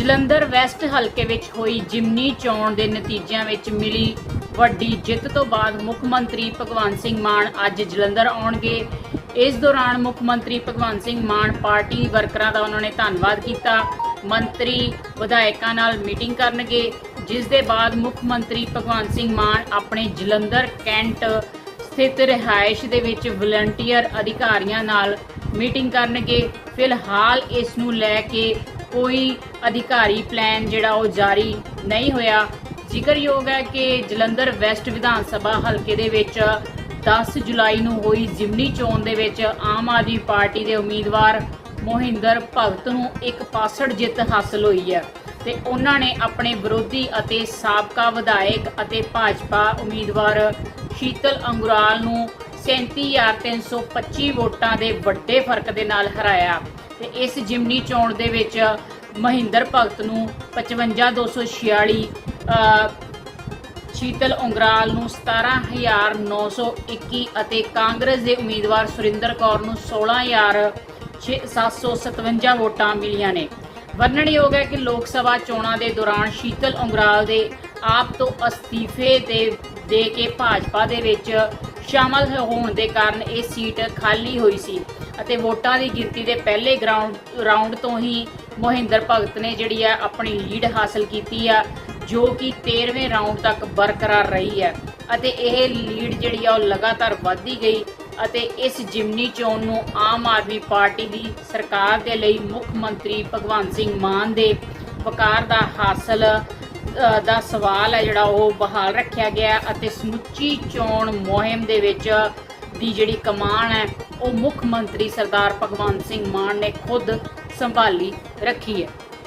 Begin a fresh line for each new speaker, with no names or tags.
Jalandhar West ਹਲਕੇ ਵਿੱਚ ਹੋਈ ਜਿਮਨੀ ਚੋਣ ਦੇ ਨਤੀਜਿਆਂ ਵਿੱਚ ਮਿਲੀ ਵੱਡੀ ਜਿੱਤ ਤੋਂ ਬਾਅਦ ਮੁੱਖ ਮੰਤਰੀ ਭਗਵੰਤ ਸਿੰਘ ਮਾਨ ਅੱਜ ਜਲੰਧਰ ਆਉਣਗੇ। ਇਸ ਦੌਰਾਨ ਮੁੱਖ ਮੰਤਰੀ ਭਗਵੰਤ ਸਿੰਘ ਮਾਨ ਪਾਰਟੀ ਵਰਕਰਾਂ ਦਾ ਉਹਨਾਂ ਨੇ ਧੰਨਵਾਦ ਕੀਤਾ। ਮੰਤਰੀ ਵਿਧਾਇਕਾਂ ਨਾਲ ਮੀਟਿੰਗ ਕਰਨਗੇ, ਜਿਸ ਦੇ ਬਾਅਦ ਮੁੱਖ ਮੰਤਰੀ ਭਗਵੰਤ ਸਿੰਘ ਮਾਨ ਆਪਣੇ ਜਲੰਧਰ ਕੈਂਟ ਸਥਿਤ ਰਿਹਾਇਸ਼ ਦੇ ਵਿੱਚ ਵਲੰਟੀਅਰ ਅਧਿਕਾਰੀਆਂ ਨਾਲ ਮੀਟਿੰਗ ਕਰਨਗੇ। ਫਿਲਹਾਲ ਇਸ ਨੂੰ ਲੈ ਕੇ ਕੋਈ ਅਧਿਕਾਰੀ ਪਲਾਨ ਜਿਹੜਾ ਉਹ ਜਾਰੀ ਨਹੀਂ ਹੋਇਆ। ਜ਼ਿਕਰਯੋਗ ਹੈ ਕਿ ਜਲੰਧਰ ਵੈਸਟ ਵਿਧਾਨ ਸਭਾ ਹਲਕੇ ਦੇ ਵਿੱਚ 10 ਜੁਲਾਈ ਨੂੰ ਹੋਈ ਜ਼ਿਮਨੀ ਚੋਣ ਦੇ ਵਿੱਚ ਆਮ ਆਦਮੀ ਪਾਰਟੀ ਦੇ ਉਮੀਦਵਾਰ ਮੋਹਿੰਦਰ ਭਗਤ ਨੂੰ ਇੱਕ ਪਾਸੜ ਜਿੱਤ ਹਾਸਲ ਹੋਈ ਹੈ ਤੇ ਉਹਨਾਂ ਨੇ ਆਪਣੇ ਵਿਰੋਧੀ ਅਤੇ ਸਾਬਕਾ ਵਿਧਾਇਕ ਅਤੇ ਭਾਜਪਾ ਉਮੀਦਵਾਰ ਸ਼ੀਤਲ ਅੰਗੁਰਾਲ ਨੂੰ 37325 ਵੋਟਾਂ ਦੇ ਵੱਡੇ ਫ਼ਰਕ ਦੇ ਨਾਲ ਹਰਾਇਆ। ਤੇ ਇਸ ਜਿਮਨੀ ਚੋਣ ਦੇ ਵਿੱਚ ਮਹਿੰਦਰ ਭਗਤ ਨੂੰ 55246 ਅ, ਸ਼ੀਤਲ ਉਂਗਰਾਲ ਨੂੰ 17921 ਅਤੇ ਕਾਂਗਰਸ ਦੇ ਉਮੀਦਵਾਰ ਸੁਰਿੰਦਰ ਕੌਰ ਨੂੰ 16757 ਵੋਟਾਂ ਮਿਲੀਆਂ ਨੇ। ਵਰਣਨਯੋਗ ਹੈ ਕਿ ਲੋਕ ਸਭਾ ਚੋਣਾਂ ਦੇ ਦੌਰਾਨ ਸ਼ੀਤਲ ਉਂਗਰਾਲ ਦੇ ਆਪ ਤੋਂ ਅਸਤੀਫੇ ਦੇ ਦੇ ਕੇ ਭਾਜਪਾ ਦੇ ਵਿੱਚ ਸ਼ਾਮਲ ਹੋਣ ਦੇ ਕਾਰਨ ਇਹ ਸੀਟ ਖਾਲੀ ਹੋਈ ਸੀ ਅਤੇ ਵੋਟਾਂ ਦੀ ਗਿਣਤੀ ਦੇ ਪਹਿਲੇ ਗਰਾਊਂਡ ਰਾਉਂਡ ਤੋਂ ਹੀ ਮੋਹਿੰਦਰ ਭਗਤ ਨੇ ਜਿਹੜੀ ਆ ਆਪਣੀ ਲੀਡ ਹਾਸਲ ਕੀਤੀ ਆ, ਜੋ ਕਿ 13ਵੇਂ ਰਾਉਂਡ ਤੱਕ ਬਰਕਰਾਰ ਰਹੀ ਹੈ। ਅਤੇ ਇਹ ਲੀਡ ਜਿਹੜੀ ਆ ਉਹ ਲਗਾਤਾਰ ਵੱਧਦੀ ਗਈ ਅਤੇ ਇਸ ਜਿਮਨੀ ਚੋਣ ਨੂੰ ਆਮ ਆਦਮੀ ਪਾਰਟੀ ਦੀ ਸਰਕਾਰ ਦੇ ਲਈ ਮੁੱਖ ਮੰਤਰੀ ਭਗਵੰਤ ਸਿੰਘ ਮਾਨ ਦੇ ਵਕਾਰ ਦਾ ਹਾਸਲ ਦਾ ਸਵਾਲ ਹੈ ਜਿਹੜਾ ਉਹ ਬਹਾਲ ਰੱਖਿਆ ਗਿਆ ਅਤੇ ਸਮੁੱਚੀ ਚੋਣ ਮੁਹਿੰਮ ਦੇ ਵਿੱਚ ਦੀ ਜਿਹੜੀ ਕਮਾਨ ਹੈ, ਉਹ ਮੁੱਖ ਮੰਤਰੀ ਸਰਦਾਰ ਭਗਵੰਤ ਸਿੰਘ ਮਾਨ ਨੇ ਖੁਦ ਸੰਭਾਲੀ ਰੱਖੀ ਹੈ।